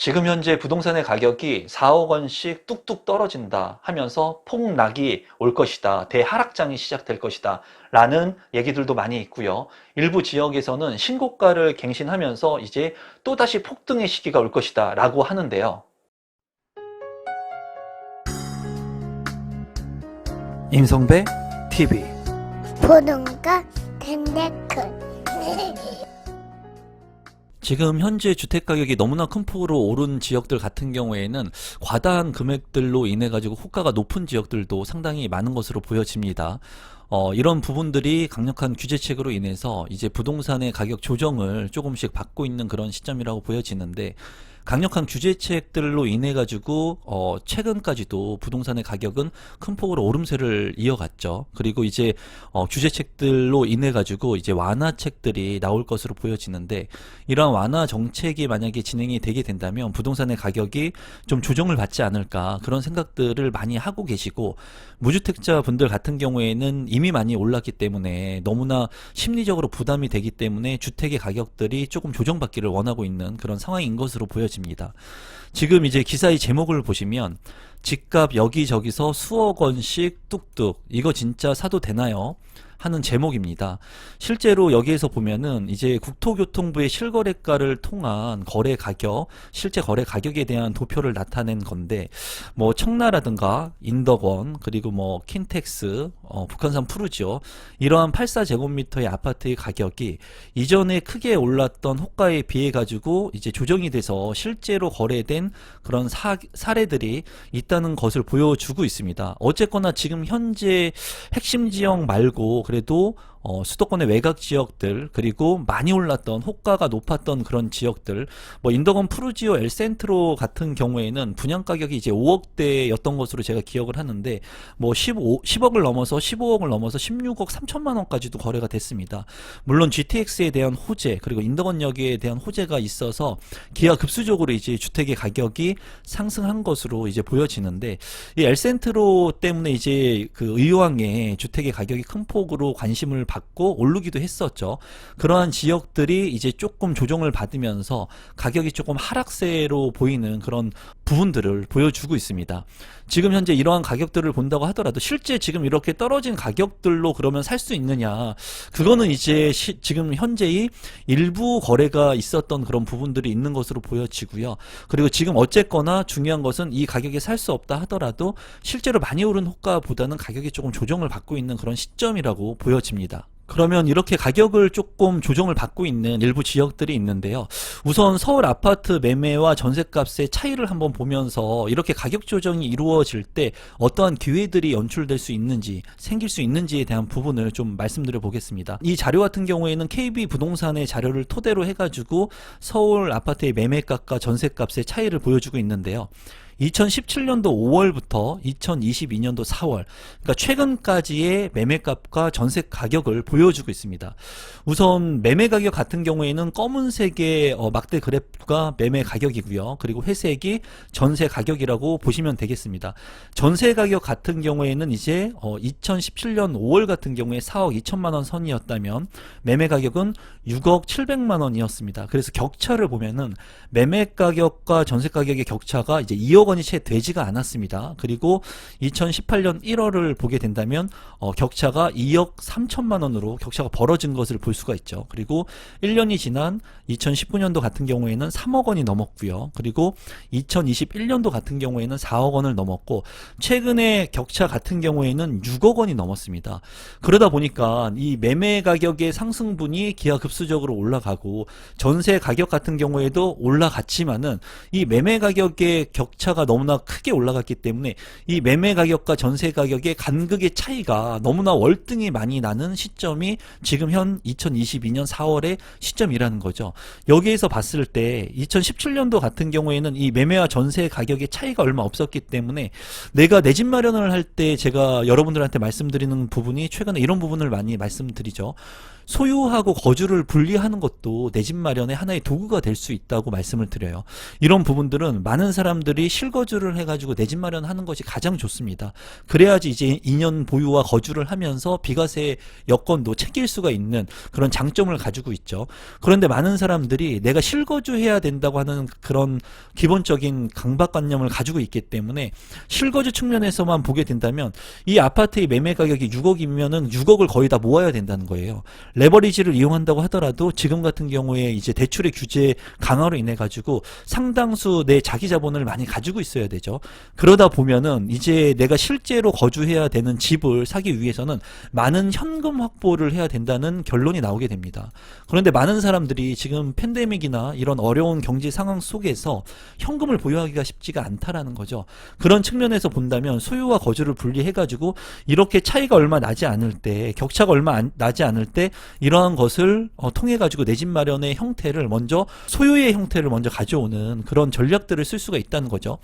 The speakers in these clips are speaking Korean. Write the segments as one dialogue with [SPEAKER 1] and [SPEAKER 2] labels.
[SPEAKER 1] 지금 현재 부동산의 가격이 4억 원씩 뚝뚝 떨어진다 하면서 폭락이 올 것이다. 대하락장이 시작될 것이다. 라는 얘기들도 많이 있고요. 일부 지역에서는 신고가를 갱신하면서 이제 또다시 폭등의 시기가 올 것이다. 라고 하는데요. 임성배 TV
[SPEAKER 2] 보동과 텐데크
[SPEAKER 1] 지금 현재 주택 가격이 너무나 큰 폭으로 오른 지역들 같은 경우에는 과다한 금액들로 인해 가지고 호가가 높은 지역들도 상당히 많은 것으로 보여집니다. 어, 이런 부분들이 강력한 규제책으로 인해서 이제 부동산의 가격 조정을 조금씩 받고 있는 그런 시점이라고 보여지는데 강력한 규제책들로 인해 가지고 어, 최근까지도 부동산의 가격은 큰 폭으로 오름세를 이어갔죠. 그리고 이제 어, 규제책들로 인해 가지고 이제 완화책들이 나올 것으로 보여지는데 이러한 완화 정책이 만약에 진행이 되게 된다면 부동산의 가격이 좀 조정을 받지 않을까 그런 생각들을 많이 하고 계시고 무주택자 분들 같은 경우에는 이미 많이 올랐기 때문에 너무나 심리적으로 부담이 되기 때문에 주택의 가격들이 조금 조정받기를 원하고 있는 그런 상황인 것으로 보여집니다. 지금 이제 기사의 제목을 보시면 집값 여기저기서 수억 원씩 뚝뚝 이거 진짜 사도 되나요? 하는 제목입니다. 실제로 여기에서 보면은 이제 국토교통부의 실거래가를 통한 거래 가격, 실제 거래 가격에 대한 도표를 나타낸 건데 뭐 청라라든가 인덕원 그리고 뭐 킨텍스, 어, 북한산 푸르지오 이러한 84제곱미터의 아파트의 가격이 이전에 크게 올랐던 호가에 비해 가지고 이제 조정이 돼서 실제로 거래된 그런 사, 사례들이 있다는 것을 보여주고 있습니다. 어쨌거나 지금 현재 핵심 지역 말고 그래도 어, 수도권의 외곽 지역들 그리고 많이 올랐던 호가가 높았던 그런 지역들 뭐 인덕원 푸르지오 엘센트로 같은 경우에는 분양 가격이 이제 5억대였던 것으로 제가 기억을 하는데 뭐 15, 10억을 넘어서 15억을 넘어서 16억 3천만 원까지도 거래가 됐습니다. 물론 GTX에 대한 호재 그리고 인덕원역에 대한 호재가 있어서 기하 급수적으로 이제 주택의 가격이 상승한 것으로 이제 보여지는데 이 엘센트로 때문에 이제 그 의왕에 주택의 가격이 큰 폭으로 관심을 받고 오르기도 했었죠. 그러한 지역들이 이제 조금 조정을 받으면서 가격이 조금 하락세로 보이는 그런 부분들을 보여주고 있습니다. 지금 현재 이러한 가격들을 본다고 하더라도 실제 지금 이렇게 떨어진 가격들로 그러면 살 수 있느냐? 그거는 이제 시, 지금 현재의 일부 거래가 있었던 그런 부분들이 있는 것으로 보여지고요. 그리고 지금 어쨌거나 중요한 것은 이 가격에 살 수 없다 하더라도 실제로 많이 오른 호가보다는 가격이 조금 조정을 받고 있는 그런 시점이라고 보여집니다. 그러면 이렇게 가격을 조금 조정을 받고 있는 일부 지역들이 있는데요. 우선 서울 아파트 매매와 전세값의 차이를 한번 보면서 이렇게 가격 조정이 이루어질 때 어떠한 기회들이 연출될 수 있는지 생길 수 있는지에 대한 부분을 좀 말씀드려 보겠습니다. 이 자료 같은 경우에는 KB 부동산의 자료를 토대로 해가지고 서울 아파트의 매매값과 전세값의 차이를 보여주고 있는데요. 2017년도 5월부터 2022년도 4월, 그러니까 최근까지의 매매값과 전세 가격을 보여주고 있습니다. 우선 매매 가격 같은 경우에는 검은색의 어, 막대 그래프가 매매 가격이고요. 그리고 회색이 전세 가격이라고 보시면 되겠습니다. 전세 가격 같은 경우에는 이제 어, 2017년 5월 같은 경우에 4억 2천만 원 선이었다면 매매 가격은 6억 7백만 원이었습니다. 그래서 격차를 보면은 매매 가격과 전세 가격의 격차가 이제 2억 원이 채 되지가 않았습니다. 그리고 2018년 1월을 보게 된다면 어, 격차가 2억 3천만 원으로 격차가 벌어진 것을 볼 수가 있죠. 그리고 1년이 지난 2019년도 같은 경우에는 3억 원이 넘었고요. 그리고 2021년도 같은 경우에는 4억 원을 넘었고 최근에 격차 같은 경우에는 6억 원이 넘었습니다. 그러다 보니까 이 매매 가격의 상승분이 기하급수적으로 올라가고 전세 가격 같은 경우에도 올라갔지만은 이 매매 가격의 격차가 너무나 크게 올라갔기 때문에 이 매매 가격과 전세 가격의 간극의 차이가 너무나 월등히 많이 나는 시점이 지금 현 2022년 4월의 시점이라는 거죠. 여기에서 봤을 때 2017년도 같은 경우에는 이 매매와 전세 가격의 차이가 얼마 없었기 때문에 내가 내 집 마련을 할 때 제가 여러분들한테 말씀드리는 부분이 최근에 이런 부분을 많이 말씀드리죠. 소유하고 거주를 분리하는 것도 내 집 마련의 하나의 도구가 될 수 있다고 말씀을 드려요. 이런 부분들은 많은 사람들이 실거주를 해가지고 내 집 마련하는 것이 가장 좋습니다. 그래야지 이제 2년 보유와 거주를 하면서 비과세 여건도 챙길 수가 있는 그런 장점을 가지고 있죠. 그런데 많은 사람들이 내가 실거주해야 된다고 하는 그런 기본적인 강박관념을 가지고 있기 때문에 실거주 측면에서만 보게 된다면 이 아파트의 매매 가격이 6억이면은 6억을 거의 다 모아야 된다는 거예요. 레버리지를 이용한다고 하더라도 지금 같은 경우에 이제 대출의 규제 강화로 인해 가지고 상당수 내 자기 자본을 많이 가지고 있어야 되죠. 그러다 보면은 이제 내가 실제로 거주해야 되는 집을 사기 위해서는 많은 현금 확보를 해야 된다는 결론이 나오게 됩니다. 그런데 많은 사람들이 지금 팬데믹이나 이런 어려운 경제 상황 속에서 현금을 보유하기가 쉽지가 않다라는 거죠. 그런 측면에서 본다면 소유와 거주를 분리해 가지고 이렇게 차이가 얼마 나지 않을 때, 격차가 얼마 안- 나지 않을 때 이러한 것을 어, 통해 가지고 내 집 마련의 형태를 먼저 소유의 형태를 먼저 가져오는 그런 전략들을 쓸 수가 있다는 거죠.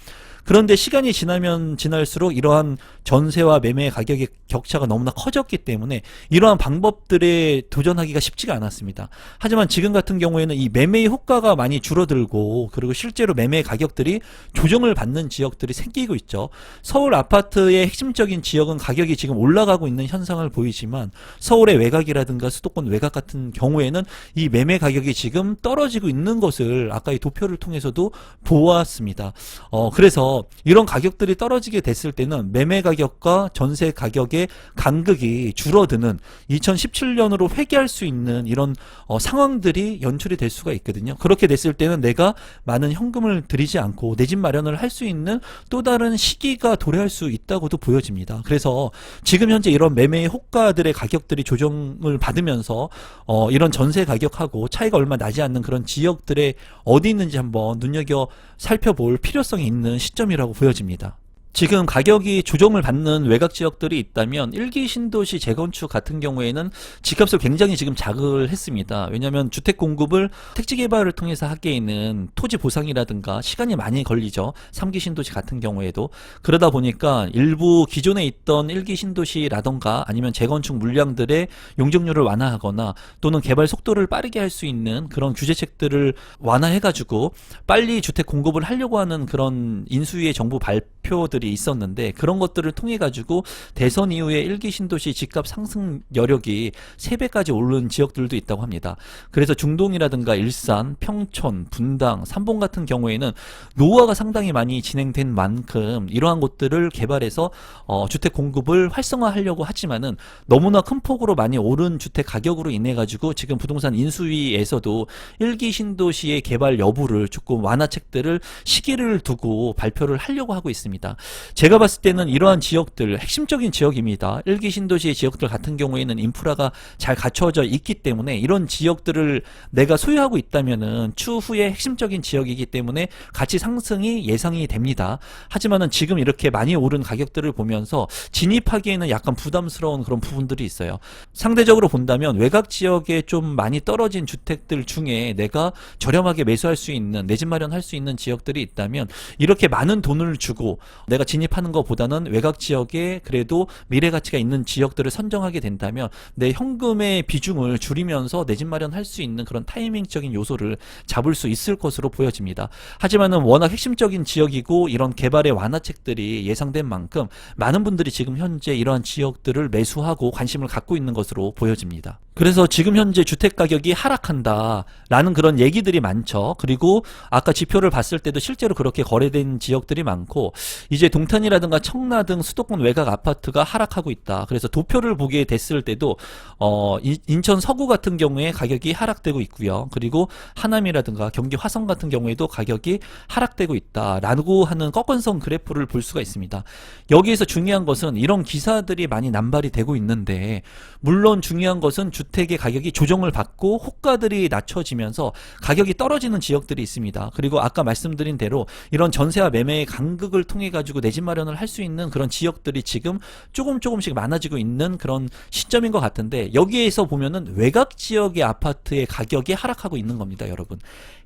[SPEAKER 1] 그런데 시간이 지나면 지날수록 이러한 전세와 매매 가격의 격차가 너무나 커졌기 때문에 이러한 방법들에 도전하기가 쉽지가 않았습니다. 하지만 지금 같은 경우에는 이 매매의 효과가 많이 줄어들고 그리고 실제로 매매 가격들이 조정을 받는 지역들이 생기고 있죠. 서울 아파트의 핵심적인 지역은 가격이 지금 올라가고 있는 현상을 보이지만 서울의 외곽이라든가 수도권 외곽 같은 경우에는 이 매매 가격이 지금 떨어지고 있는 것을 아까 이 도표를 통해서도 보았습니다. 어, 그래서 이런 가격들이 떨어지게 됐을 때는 매매 가격과 전세 가격의 간극이 줄어드는 2017년으로 회귀할 수 있는 이런 어, 상황들이 연출이 될 수가 있거든요. 그렇게 됐을 때는 내가 많은 현금을 들이지 않고 내 집 마련을 할 수 있는 또 다른 시기가 도래할 수 있다고도 보여집니다. 그래서 지금 현재 이런 매매의 호가들의 가격들이 조정을 받으면서 어, 이런 전세 가격하고 차이가 얼마 나지 않는 그런 지역들에 어디 있는지 한번 눈여겨 살펴볼 필요성이 있는 시점 이라고 보여집니다. 지금 가격이 조정을 받는 외곽 지역들이 있다면 일기 신도시 재건축 같은 경우에는 집값을 굉장히 지금 자극을 했습니다. 왜냐하면 주택 공급을 택지 개발을 통해서 하기에는 토지 보상이라든가 시간이 많이 걸리죠. 3기 신도시 같은 경우에도 그러다 보니까 일부 기존에 있던 일기 신도시라던가 아니면 재건축 물량들의 용적률을 완화하거나 또는 개발 속도를 빠르게 할 수 있는 그런 규제책들을 완화해 가지고 빨리 주택 공급을 하려고 하는 그런 인수위의 정부 발표들이 있었는데 그런 것들을 통해 가지고 대선 이후에 일기 신도시 집값 상승 여력이 3배까지 오른 지역들도 있다고 합니다. 그래서 중동이라든가 일산, 평촌, 분당, 삼봉 같은 경우에는 노후화가 상당히 많이 진행된 만큼 이러한 곳들을 개발해서 어, 주택 공급을 활성화하려고 하지만은 너무나 큰 폭으로 많이 오른 주택 가격으로 인해 가지고 지금 부동산 인수위에서도 일기 신도시의 개발 여부를 조금 완화책들을 시기를 두고 발표를 하려고 하고 있습니다. 제가 봤을 때는 이러한 지역들 핵심적인 지역입니다. 일기 신도시의 지역들 같은 경우에는 인프라가 잘 갖춰져 있기 때문에 이런 지역들을 내가 소유하고 있다면은 추후에 핵심적인 지역이기 때문에 가치 상승이 예상이 됩니다. 하지만은 지금 이렇게 많이 오른 가격들을 보면서 진입하기에는 약간 부담스러운 그런 부분들이 있어요. 상대적으로 본다면 외곽 지역에 좀 많이 떨어진 주택들 중에 내가 저렴하게 매수할 수 있는 내 집 마련할 수 있는 지역들이 있다면 이렇게 많은 돈을 주고 내가 진입하는 것보다는 외곽 지역에 그래도 미래 가치가 있는 지역들을 선정하게 된다면 내 현금의 비중을 줄이면서 내 집 마련할 수 있는 그런 타이밍적인 요소를 잡을 수 있을 것으로 보여집니다. 하지만은 워낙 핵심적인 지역이고 이런 개발의 완화책들이 예상된 만큼 많은 분들이 지금 현재 이러한 지역들을 매수하고 관심을 갖고 있는 것으로 보여집니다. 그래서 지금 현재 주택 가격이 하락한다라는 그런 얘기들이 많죠. 그리고 아까 지표를 봤을 때도 실제로 그렇게 거래된 지역들이 많고 이제 동탄이라든가 청라 등 수도권 외곽 아파트가 하락하고 있다. 그래서 도표를 보게 됐을 때도 어 인- 인천 서구 같은 경우에 가격이 하락되고 있고요. 그리고 하남이라든가 경기 화성 같은 경우에도 가격이 하락되고 있다라고 하는 꺾은성 그래프를 볼 수가 있습니다. 여기에서 중요한 것은 이런 기사들이 많이 남발이 되고 있는데 물론 중요한 것은 주 택의 가격이 조정을 받고 호가들이 낮춰지면서 가격이 떨어지는 지역들이 있습니다. 그리고 아까 말씀드린 대로 이런 전세와 매매의 간극을 통해 가지고 내 집 마련을 할 수 있는 그런 지역들이 지금 조금 조금씩 많아지고 있는 그런 시점인 것 같은데 여기에서 보면은 외곽 지역의 아파트의 가격이 하락하고 있는 겁니다, 여러분.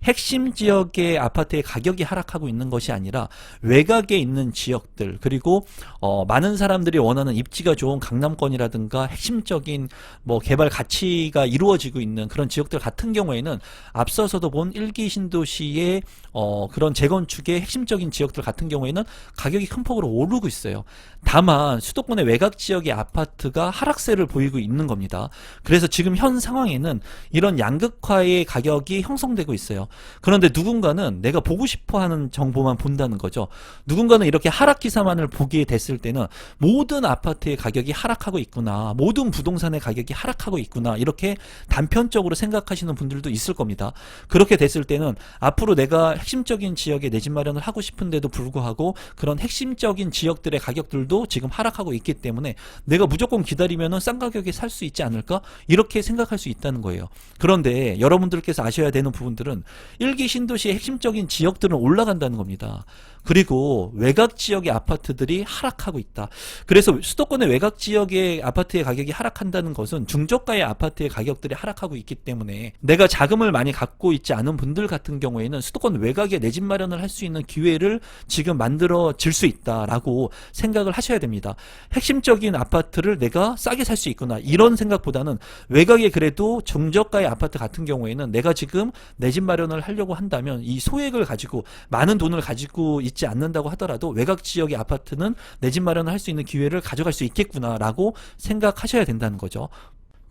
[SPEAKER 1] 핵심 지역의 아파트의 가격이 하락하고 있는 것이 아니라 외곽에 있는 지역들 그리고 어, 많은 사람들이 원하는 입지가 좋은 강남권이라든가 핵심적인 뭐 개발 가치 낙치가 이루어지고 있는 그런 지역들 같은 경우에는 앞서서도 본 일기 신도시의 어, 그런 재건축의 핵심적인 지역들 같은 경우에는 가격이 큰 폭으로 오르고 있어요. 다만 수도권의 외곽 지역의 아파트가 하락세를 보이고 있는 겁니다. 그래서 지금 현 상황에는 이런 양극화의 가격이 형성되고 있어요. 그런데 누군가는 내가 보고 싶어 하는 정보만 본다는 거죠. 누군가는 이렇게 하락 기사만을 보게 됐을 때는 모든 아파트의 가격이 하락하고 있구나. 모든 부동산의 가격이 하락하고 있구나. 이렇게 단편적으로 생각하시는 분들도 있을 겁니다. 그렇게 됐을 때는 앞으로 내가 핵심적인 지역에 내 집 마련을 하고 싶은데도 불구하고 그런 핵심적인 지역들의 가격들도 지금 하락하고 있기 때문에 내가 무조건 기다리면은 싼 가격에 살 수 있지 않을까? 이렇게 생각할 수 있다는 거예요. 그런데 여러분들께서 아셔야 되는 부분들은 일기 신도시의 핵심적인 지역들은 올라간다는 겁니다. 그리고 외곽 지역의 아파트들이 하락하고 있다. 그래서 수도권의 외곽 지역의 아파트의 가격이 하락한다는 것은 중저가의 아파트의 가격들이 하락하고 있기 때문에 내가 자금을 많이 갖고 있지 않은 분들 같은 경우에는 수도권 외곽에 내 집 마련을 할 수 있는 기회를 지금 만들어질 수 있다라고 생각을 하셔야 됩니다. 핵심적인 아파트를 내가 싸게 살 수 있구나 이런 생각보다는 외곽에 그래도 중저가의 아파트 같은 경우에는 내가 지금 내 집 마련을 하려고 한다면 이 소액을 가지고 많은 돈을 가지고 있지 않는다고 하더라도 외곽 지역의 아파트는 내 집 마련을 할 수 있는 기회를 가져갈 수 있겠구나라고 생각하셔야 된다는 거죠.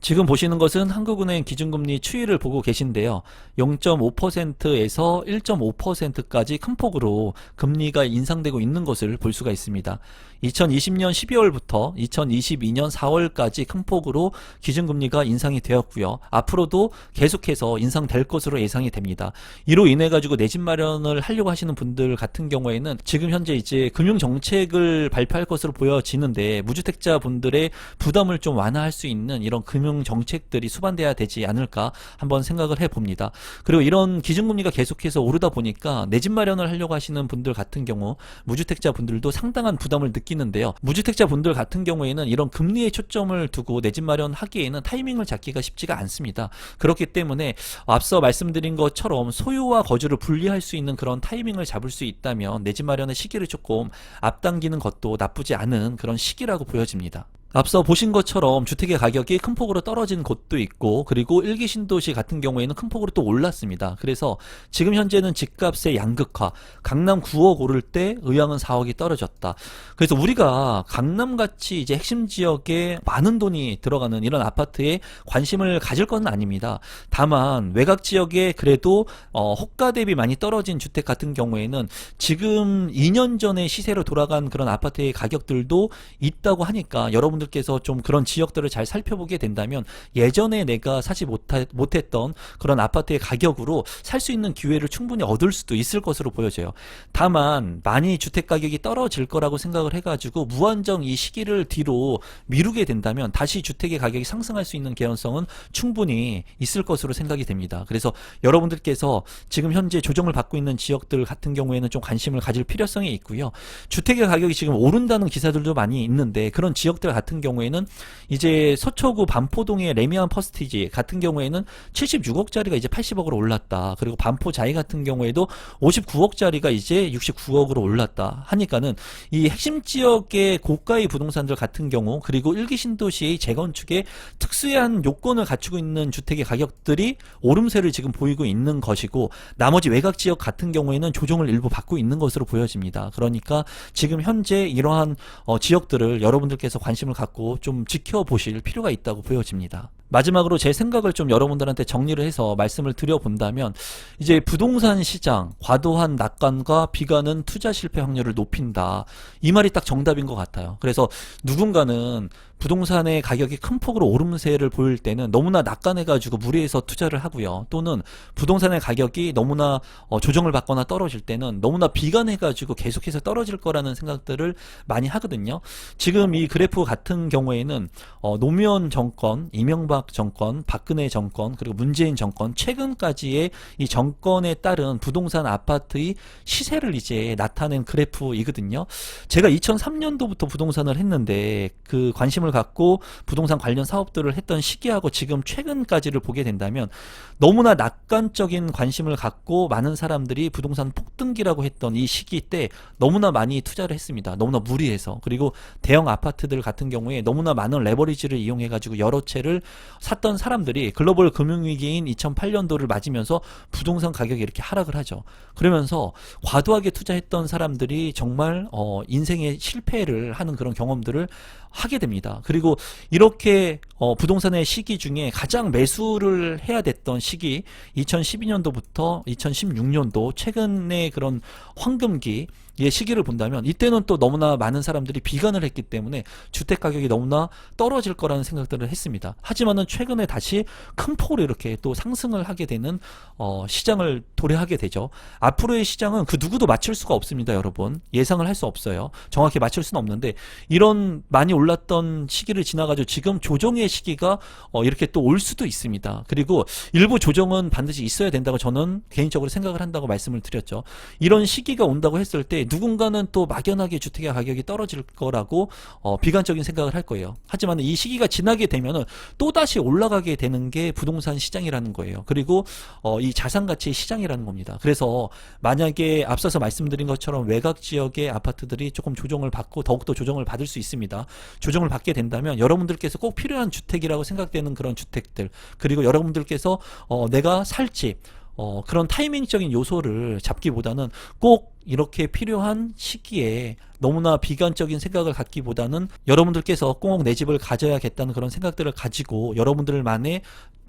[SPEAKER 1] 지금 보시는 것은 한국은행 기준금리 추이를 보고 계신데요. 0.5%에서 1.5%까지 큰 폭으로 금리가 인상되고 있는 것을 볼 수가 있습니다. 2020년 12월부터 2022년 4월까지 큰 폭으로 기준금리가 인상이 되었고요. 앞으로도 계속해서 인상될 것으로 예상이 됩니다. 이로 인해 가지고 내 집 마련을 하려고 하시는 분들 같은 경우에는 지금 현재 이제 금융 정책을 발표할 것으로 보여지는데 무주택자 분들의 부담을 좀 완화할 수 있는 이런 금융 정책들이 수반돼야 되지 않을까 한번 생각을 해 봅니다. 그리고 이런 기준금리가 계속해서 오르다 보니까 내 집 마련을 하려고 하시는 분들 같은 경우 무주택자 분들도 상당한 부담을 느끼 는데요. 무주택자 분들 같은 경우에는 이런 금리에 초점을 두고 내 집 마련하기에는 타이밍을 잡기가 쉽지가 않습니다. 그렇기 때문에 앞서 말씀드린 것처럼 소유와 거주를 분리할 수 있는 그런 타이밍을 잡을 수 있다면 내 집 마련의 시기를 조금 앞당기는 것도 나쁘지 않은 그런 시기라고 보여집니다. 앞서 보신 것처럼 주택의 가격이 큰 폭으로 떨어진 곳도 있고 그리고 일기 신도시 같은 경우에는 큰 폭으로 또 올랐습니다. 그래서 지금 현재는 집값의 양극화, 강남 9억 오를 때 의왕은 4억이 떨어졌다. 그래서 우리가 강남 같이 이제 핵심 지역에 많은 돈이 들어가는 이런 아파트에 관심을 가질 건 아닙니다. 다만 외곽 지역에 그래도 어, 호가 대비 많이 떨어진 주택 같은 경우에는 지금 2년 전에 시세로 돌아간 그런 아파트의 가격들도 있다고 하니까 여러분 들께서 좀 그런 지역들을 잘 살펴보게 된다면 예전에 내가 사지 못했던 그런 아파트의 가격으로 살 수 있는 기회를 충분히 얻을 수도 있을 것으로 보여져요. 다만 많이 주택 가격이 떨어질 거라고 생각을 해가지고 무한정 이 시기를 뒤로 미루게 된다면 다시 주택의 가격이 상승할 수 있는 개연성은 충분히 있을 것으로 생각이 됩니다. 그래서 여러분들께서 지금 현재 조정을 받고 있는 지역들 같은 경우에는 좀 관심을 가질 필요성이 있고요. 주택의 가격이 지금 오른다는 기사들도 많이 있는데 그런 지역들 같은 경우에는 이제 서초구 반포동의 레미안 퍼스티지 같은 경우에는 76억짜리가 이제 80억으로 올랐다. 그리고 반포 자이 같은 경우에도 59억짜리가 이제 69억으로 올랐다. 하니까는 이 핵심 지역의 고가의 부동산들 같은 경우 그리고 일기 신도시의 재건축에 특수한 요건을 갖추고 있는 주택의 가격들이 오름세를 지금 보이고 있는 것이고 나머지 외곽 지역 같은 경우에는 조정을 일부 받고 있는 것으로 보여집니다. 그러니까 지금 현재 이러한 어, 지역들을 여러분들께서 관심을 갖고 좀 지켜보실 필요가 있다고 보여집니다. 마지막으로 제 생각을 좀 여러분들한테 정리를 해서 말씀을 드려본다면 이제 부동산 시장 과도한 낙관과 비가는 투자 실패 확률을 높인다. 이 말이 딱 정답인 것 같아요. 그래서 누군가는 부동산의 가격이 큰 폭으로 오름세를 보일 때는 너무나 낙관해 가지고 무리해서 투자를 하고요. 또는 부동산의 가격이 너무나 어, 조정을 받거나 떨어질 때는 너무나 비관해 가지고 계속해서 떨어질 거라는 생각들을 많이 하거든요. 지금 이 그래프 같은 경우에는 어, 노무현 정권, 이명박 정권, 박근혜 정권, 그리고 문재인 정권 최근까지의 이 정권에 따른 부동산 아파트의 시세를 이제 나타낸 그래프이거든요. 제가 2003년도부터 부동산을 했는데 그 관심을 갖고 부동산 관련 사업들을 했던 시기하고 지금 최근까지를 보게 된다면 너무나 낙관적인 관심을 갖고 많은 사람들이 부동산 폭등기라고 했던 이 시기 때 너무나 많이 투자를 했습니다. 너무나 무리해서 그리고 대형 아파트들 같은 경우에 너무나 많은 레버리지를 이용해 가지고 여러 채를 샀던 사람들이 글로벌 금융위기인 2008년도를 맞으면서 부동산 가격이 이렇게 하락을 하죠. 그러면서 과도하게 투자했던 사람들이 정말 어, 인생의 실패를 하는 그런 경험들을 하게 됩니다. 그리고 이렇게 어, 부동산의 시기 중에 가장 매수를 해야 됐던 시기 2012년도부터 2016년도 최근의 그런 황금기 의 시기를 본다면 이때는 또 너무나 많은 사람들이 비관을 했기 때문에 주택 가격이 너무나 떨어질 거라는 생각들을 했습니다. 하지만은 최근에 다시 큰 폭으로 이렇게 또 상승을 하게 되는 어, 시장을 도래하게 되죠. 앞으로의 시장은 그 누구도 맞출 수가 없습니다, 여러분. 예상을 할 수 없어요. 정확히 맞출 수는 없는데 이런 많이 올랐던 시기를 지나가지고 지금 조정의 시기가 어, 이렇게 또 올 수도 있습니다. 그리고 일부 조정은 반드시 있어야 된다고 저는 개인적으로 생각을 한다고 말씀을 드렸죠. 이런 시기가 온다고 했을 때 누군가는 또 막연하게 주택의 가격이 떨어질 거라고 어, 비관적인 생각을 할 거예요. 하지만 이 시기가 지나게 되면은 또 다시 올라가게 되는 게 부동산 시장이라는 거예요. 그리고 어, 이 자산 가치 시장이라는 겁니다. 그래서 만약에 앞서서 말씀드린 것처럼 외곽 지역의 아파트들이 조금 조정을 받고 더욱더 조정을 받을 수 있습니다. 조정을 받게 된다면 여러분들께서 꼭 필요한 주택이라고 생각되는 그런 주택들 그리고 여러분들께서 어, 내가 살지 어, 그런 타이밍적인 요소를 잡기보다는 꼭 이렇게 필요한 시기에 너무나 비관적인 생각을 갖기보다는 여러분들께서 꼭내 집을 가져야겠다는 그런 생각들을 가지고 여러분들만의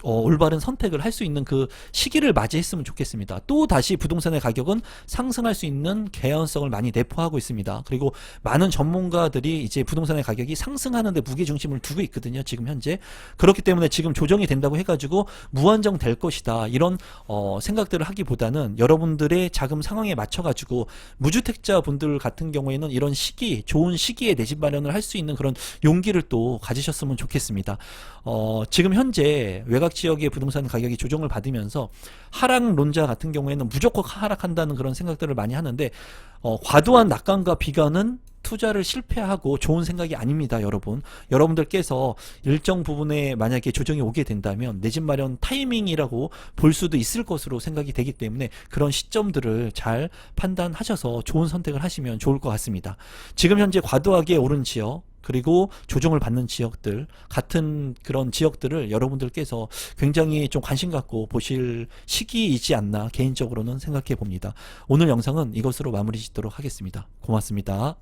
[SPEAKER 1] 어, 올바른 선택을 할 수 있는 그 시기를 맞이했으면 좋겠습니다. 또 다시 부동산의 가격은 상승할 수 있는 개연성을 많이 내포하고 있습니다. 그리고 많은 전문가들이 이제 부동산의 가격이 상승하는데 무게 중심을 두고 있거든요. 지금 현재 그렇기 때문에 지금 조정이 된다고 해가지고 무한정 될 것이다 이런 어, 생각들을 하기보다는 여러분들의 자금 상황에 맞춰가지고 무주택자 분들 같은 경우에는 이런 시기 좋은 시기에 내 집 마련을 할 수 있는 그런 용기를 또 가지셨으면 좋겠습니다. 어, 지금 현재 외곽 지역의 부동산 가격이 조정을 받으면서 하락론자 같은 경우에는 무조건 하락한다는 그런 생각들을 많이 하는데 어, 과도한 낙관과 비관은 투자를 실패하고 좋은 생각이 아닙니다, 여러분. 여러분들께서 일정 부분에 만약에 조정이 오게 된다면 내 집 마련 타이밍이라고 볼 수도 있을 것으로 생각이 되기 때문에 그런 시점들을 잘 판단하셔서 좋은 선택을 하시면 좋을 것 같습니다. 지금 현재 과도하게 오른 지역 그리고 조정을 받는 지역들 같은 그런 지역들을 여러분들께서 굉장히 좀 관심 갖고 보실 시기이지 않나 개인적으로는 생각해 봅니다. 오늘 영상은 이것으로 마무리 짓도록 하겠습니다. 고맙습니다.